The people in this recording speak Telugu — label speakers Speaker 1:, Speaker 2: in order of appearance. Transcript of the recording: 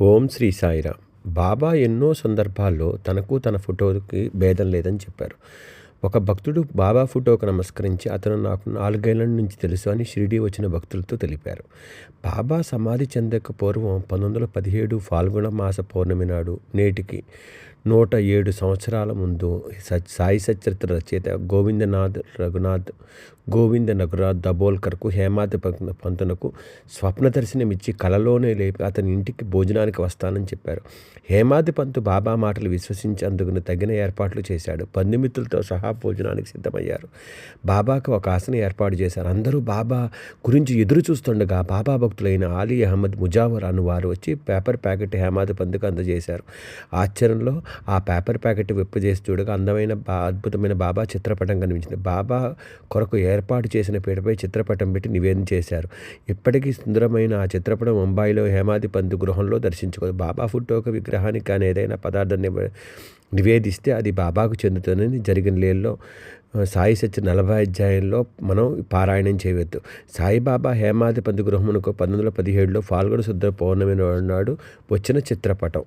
Speaker 1: ఓం శ్రీ సాయిరామ్. బాబా ఎన్నో సందర్భాల్లో తనకు తన ఫోటోకి భేదం లేదని చెప్పారు. ఒక భక్తుడు బాబా ఫోటోకు నమస్కరించి అతను నాకు నాలుగేళ్ళ నుంచి తెలుసు అని షిరిడి వచ్చిన భక్తులతో తెలిపారు. బాబా సమాధి చెందక పూర్వం పంతొమ్మిది వందల పదిహేడు ఫాల్గుణ మాస పౌర్ణమి నాడు నేటికి నూట ఏడు సంవత్సరాల ముందు సచ్ సాయి సచరిత్ర రచయిత గోవిందనాథ్ రఘునాథ్ గోవింద నగురాథ్ దబోల్కర్కు హేమాది పంత్ పంతునకు స్వప్న దర్శనమిచ్చి కలలోనే లేపి అతని ఇంటికి భోజనానికి వస్తానని చెప్పారు. హేమాది పంతు బాబా మాటలు విశ్వసించి అందుకుని తగిన ఏర్పాట్లు చేశాడు. బంధుమిత్రులతో సహా భోజనానికి సిద్ధమయ్యారు. బాబాకు ఒక ఆసన ఏర్పాటు చేశారు. అందరూ బాబా గురించి ఎదురు చూస్తుండగా బాబా భక్తులైన ఆలీ అహ్మద్ ముజావర్ అను వారు వచ్చి పేపర్ ప్యాకెట్ హేమాది పంతుకు అందజేశారు. ఆశ్చర్యంలో ఆ పేపర్ ప్యాకెట్ విప్పు చేసి చూడగా అందమైన బా అద్భుతమైన బాబా చిత్రపటం కనిపించింది. బాబా కొరకు ఏర్పాటు చేసిన పీటపై చిత్రపటం పెట్టి నివేదన చేశారు. ఇప్పటికీ సుందరమైన ఆ చిత్రపటం ముంబైలో హేమాది పంతు గృహంలో దర్శించుకోదు. బాబా ఒక విగ్రహానికి కానీ ఏదైనా పదార్థాన్ని నివేదిస్తే అది బాబాకు చెందుతుందని జరిగిన లేల్లో సాయి సత్య నలభై అధ్యాయంలో మనం పారాయణం చేయవద్దు. సాయిబాబా హేమాది పంతు గృహమునకు పంతొమ్మిది వందల పదిహేడులో ఫాల్గుణ శుద్ధ పౌర్ణమి నాడు వచ్చిన చిత్రపటం.